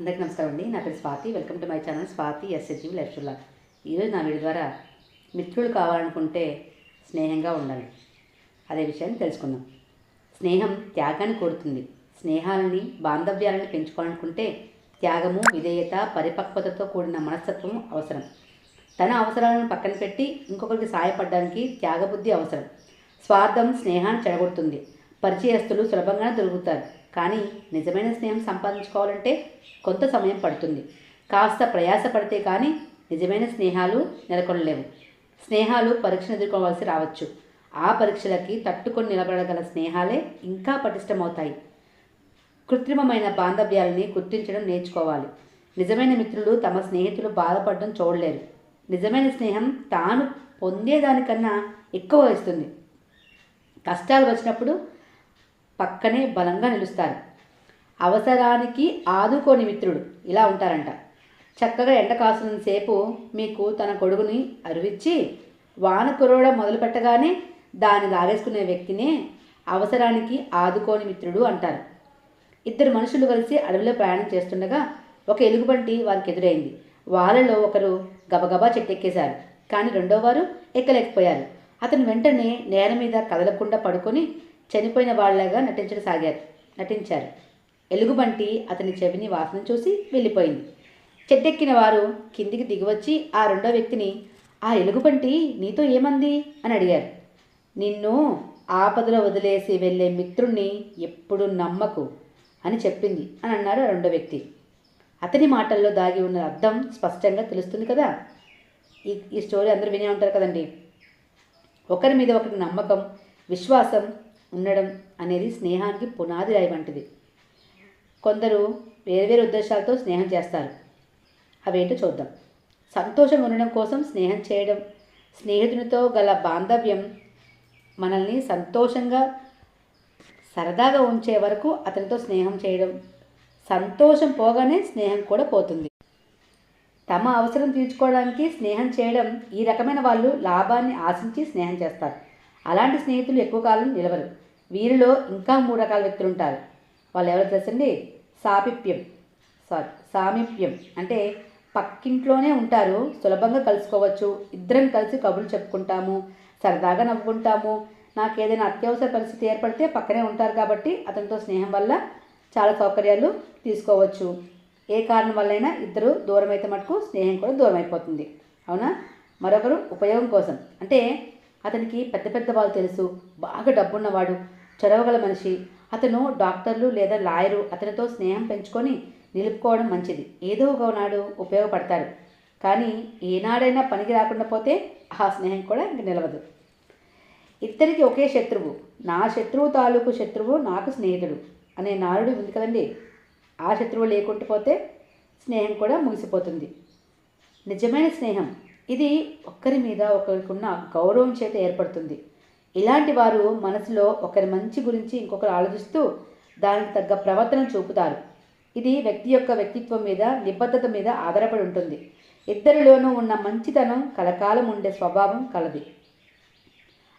అందరికీ నమస్కారం అండి. నా పేరు Swathi. Welcome to my channel Swathi SSG life style. ఈరోజు నా వీడియో ద్వారా మిత్రులు కావాలనుకుంటే స్నేహంగా ఉండాలి. అదే విషయాన్ని తెలుసుకుందాం. స్నేహం త్యాగాన్ని కోరుతుంది. స్నేహాలని బాంధవ్యాలని పెంచుకోవాలనుకుంటే త్యాగము విధేయత పరిపక్వతతో కూడిన మనస్తత్వం అవసరం. తన అవసరాలను పక్కన పెట్టి ఇంకొకరికి సహాయపడడానికి త్యాగబుద్ధి అవసరం. స్వార్థం స్నేహాన్ని చెడగొడుతుంది. పరిచయస్తులు సులభంగానే దొరుకుతారు. కానీ నిజమైన స్నేహం సంపాదించుకోవాలంటే కొంత సమయం పడుతుంది. కాస్త ప్రయాస పడితే కానీ నిజమైన స్నేహాలు నెలకొనలేవు. స్నేహాలు పరీక్షను ఎదుర్కోవాల్సి రావచ్చు. ఆ పరీక్షలకి తట్టుకొని నిలబడగల స్నేహాలే ఇంకా పటిష్టమవుతాయి. కృత్రిమమైన బాంధవ్యాలని గుర్తించడం నేర్చుకోవాలి. నిజమైన మిత్రులు తమ స్నేహితులు బాధపడడం చూడలేరు. నిజమైన స్నేహం తాను పొందేదానికన్నా ఎక్కువ ఇస్తుంది. కష్టాలు వచ్చినప్పుడు పక్కనే బలంగా నిలుస్తారు. అవసరానికి ఆదుకోని మిత్రుడు ఇలా ఉంటారంట. చక్కగా ఎండ కాసినంతసేపు మీకు తన కొడుకుని అరువిచ్చి వాన కురవడం మొదలు పెట్టగానే దాన్ని లాగేసుకునే వ్యక్తినే అవసరానికి ఆదుకోని మిత్రుడు అంటారు. ఇద్దరు మనుషులు కలిసి అడవిలో ప్రయాణం చేస్తుండగా ఒక ఎలుగుబంటి వారికి ఎదురైంది. వాళ్ళలో ఒకరు గబగబా చెట్టెక్కేశారు. కానీ రెండో వారు ఎక్కలేకపోయారు. అతను వెంటనే నేల మీద కదలకుండా పడుకొని చనిపోయిన వాళ్ళగా నటించసాగారు. నటించారు. ఎలుగుబంటి అతని చెవిని వాసన చూసి వెళ్ళిపోయింది. చెట్టెక్కిన వారు కిందికి దిగివచ్చి ఆ రెండో వ్యక్తిని ఆ ఎలుగుబంటి నీతో ఏమంది? అని అడిగారు. నిన్ను ఆపదలో వదిలేసి వెళ్ళే మిత్రుణ్ణి ఎప్పుడు నమ్మకు అని చెప్పింది అని అన్నారు ఆ రెండో వ్యక్తి. అతని మాటల్లో దాగి ఉన్న అర్థం స్పష్టంగా తెలుస్తుంది కదా. ఈ ఈ స్టోరీ అందరూ వినే ఉంటారు కదండి. ఒకరి మీద ఒకరికి నమ్మకం విశ్వాసం ఉండడం అనేది స్నేహానికి పునాది రాయి వంటిది. కొందరు వేరువేరు ఉద్దేశాలతో స్నేహం చేస్తారు. అవేంటో చూద్దాం. సంతోషం ఉండడం కోసం స్నేహం చేయడం స్నేహితునితో గల బాంధవ్యం మనల్ని సంతోషంగా సరదాగా ఉంచే వరకు అతనితో స్నేహం చేయడం. సంతోషం పోగానే స్నేహం కూడా పోతుంది. తమ అవసరం తీర్చుకోవడానికి స్నేహం చేయడం ఈ రకమైన వాళ్ళు లాభాన్ని ఆశించి స్నేహం చేస్తారు. అలాంటి స్నేహితులు ఎక్కువ కాలం నిలవరు. వీరిలో ఇంకా మూడు రకాల వ్యక్తులు ఉంటారు. వాళ్ళు ఎవరు తెలుసండి? సాపిప్యం. సారీ సామీప్యం. అంటే పక్కింట్లోనే ఉంటారు సులభంగా కలుసుకోవచ్చు ఇద్దరం కలిసి కబుర్లు చెప్పుకుంటాము సరదాగా నవ్వుకుంటాము. నాకు ఏదైనా అత్యవసర పరిస్థితి ఏర్పడితే పక్కనే ఉంటారు కాబట్టి అతనితో స్నేహం వల్ల చాలా సౌకర్యాలు తీసుకోవచ్చు. ఏ కారణం వల్లైనా ఇద్దరు దూరం అయితే మటుకు స్నేహం కూడా దూరం అయిపోతుంది అవునా? మరొకరు ఉపయోగం కోసం. అంటే అతనికి పెద్ద పెద్ద వాళ్ళు తెలుసు. బాగా డబ్బున్నవాడు. చదవగల మనిషి. అతను డాక్టర్లు లేదా లాయరు. అతనితో స్నేహం పెంచుకొని నిలుపుకోవడం మంచిది. ఏదో ఒక నాడు ఉపయోగపడతాడు కానీ ఏనాడైనా పనికి రాకుండా పోతే ఆ స్నేహం కూడా ఇంక నిలవదు. ఇద్దరికి ఒకే శత్రువు. నా శత్రువు తాలూకు శత్రువు నాకు స్నేహితుడు అనే నారుడు ఉంది కదండి. ఆ శత్రువు లేకుండా పోతే స్నేహం కూడా ముగిసిపోతుంది. నిజమైన స్నేహం ఇది ఒక్కరి మీద ఒకరికి ఉన్న గౌరవం చేత ఏర్పడుతుంది. ఇలాంటి వారు మనసులో ఒకరి మంచి గురించి ఇంకొకరు ఆలోచిస్తూ దానికి తగ్గ ప్రవర్తన చూపుతారు. ఇది వ్యక్తి యొక్క వ్యక్తిత్వం మీద నిబద్ధత మీద ఆధారపడి ఉంటుంది. ఇద్దరిలోనూ ఉన్న మంచితనం కలకాలం ఉండే స్వభావం కలది.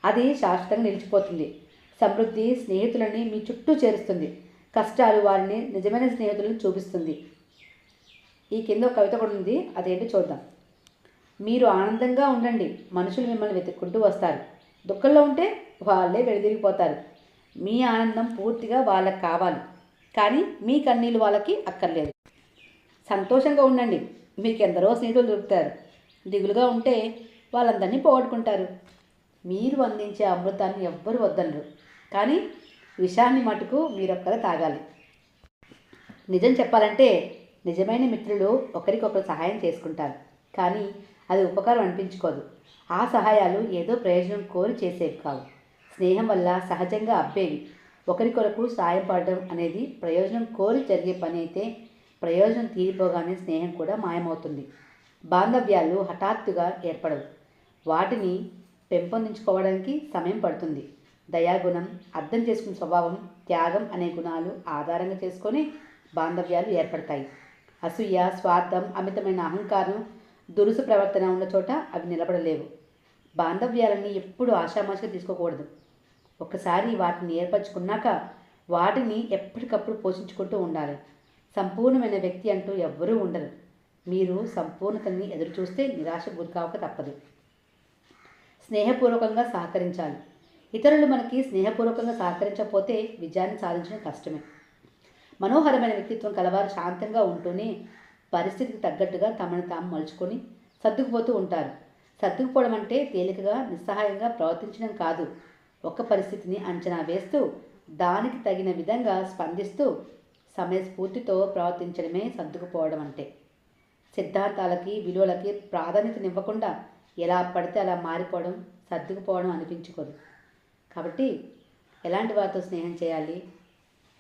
అది శాశ్వతంగా నిలిచిపోతుంది. సమృద్ధి స్నేహితులని మీ చుట్టూ చేరుస్తుంది. కష్టాలు వారిని నిజమైన స్నేహితులను చూపిస్తుంది. ఈ కింద ఒక కవిత కూడా ఉంది. అదేంటో చూద్దాం. మీరు ఆనందంగా ఉండండి. మనుషులు మిమ్మల్ని వెతుక్కుంటూ వస్తారు. దుఃఖంలో ఉంటే వాళ్ళే వెడిదిరిగిపోతారు మీ ఆనందం పూర్తిగా వాళ్ళకి కావాలి. కానీ మీ కన్నీళ్ళు వాళ్ళకి అక్కర్లేదు. సంతోషంగా ఉండండి. మీకు ఎందరో స్నేహితులు దొరుకుతారు. దిగులుగా ఉంటే వాళ్ళందరినీ పోగొట్టుకుంటారు. మీరు అందించే అమృతాన్ని ఎవ్వరు వద్దనరు. కానీ విషాన్ని మటుకు మీరొక్కరే తాగాలి. నిజం చెప్పాలంటే నిజమైన మిత్రులు ఒకరికొకరు సహాయం చేసుకుంటారు. కానీ అది ఉపకారం అనిపించుకోదు. ఆ సహాయాలు ఏదో ప్రయోజనం కోరి చేసేవి కావు. స్నేహం వల్ల సహజంగా అబ్బేవి. ఒకరికొరకు సాయపడడం అనేది ప్రయోజనం కోరి జరిగే పని అయితే ప్రయోజనం తీరిపోగానే స్నేహం కూడా మాయమవుతుంది. బాంధవ్యాలు హఠాత్తుగా ఏర్పడవు. వాటిని పెంపొందించుకోవడానికి సమయం పడుతుంది. దయాగుణం అర్థం చేసుకునే స్వభావం త్యాగం అనే గుణాలు ఆధారంగా చేసుకొని బాంధవ్యాలు ఏర్పడతాయి. అసూయ స్వార్థం అమితమైన అహంకారం దురుసు ప్రవర్తన ఉన్న చోట అవి నిలబడలేవు. బాంధవ్యాలని ఎప్పుడు ఆషామాషిగా తీసుకోకూడదు. ఒకసారి వాటిని ఏర్పరచుకున్నాక వాటిని ఎప్పటికప్పుడు పోషించుకుంటూ ఉండాలి. సంపూర్ణమైన వ్యక్తి అంటూ ఎవ్వరూ ఉండరు. మీరు సంపూర్ణతని ఎదురు చూస్తే నిరాశ గురికావక తప్పదు. స్నేహపూర్వకంగా సహకరించాలి. ఇతరులు మనకి స్నేహపూర్వకంగా సహకరించకపోతే విజయాన్ని సాధించడం కష్టమే. మనోహరమైన వ్యక్తిత్వం కలవారు శాంతంగా ఉంటూనే పరిస్థితికి తగ్గట్టుగా తమను తాము మలుచుకొని సర్దుకుపోతూ ఉంటారు. సర్దుకుపోవడం అంటే తేలికగా నిస్సహాయంగా ప్రవర్తించడం కాదు. ఒక పరిస్థితిని అంచనా వేస్తూ దానికి తగిన విధంగా స్పందిస్తూ సమయస్ఫూర్తితో ప్రవర్తించడమే సర్దుకుపోవడం అంటే. సిద్ధాంతాలకి విలువలకి ప్రాధాన్యతనివ్వకుండా ఎలా పడితే అలా మారిపోవడం సర్దుకుపోవడం అనిపించుకోదు. కాబట్టి ఎలాంటి వారితో స్నేహం చేయాలి?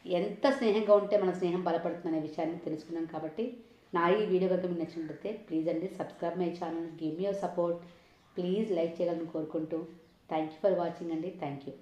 ఎంత స్నేహంగా ఉంటే మన స్నేహం బలపడుతుందనే విషయాన్ని తెలుసుకున్నాం కాబట్టి నా ఈ వీడియో కనుక మీకు నచ్చినట్లయితే ప్లీజ్ అండి subscribe my channel give me your support please like చేయాలని కోరుకుంటూ. థ్యాంక్ యూ ఫర్ వాచింగ్ అండి. Thank you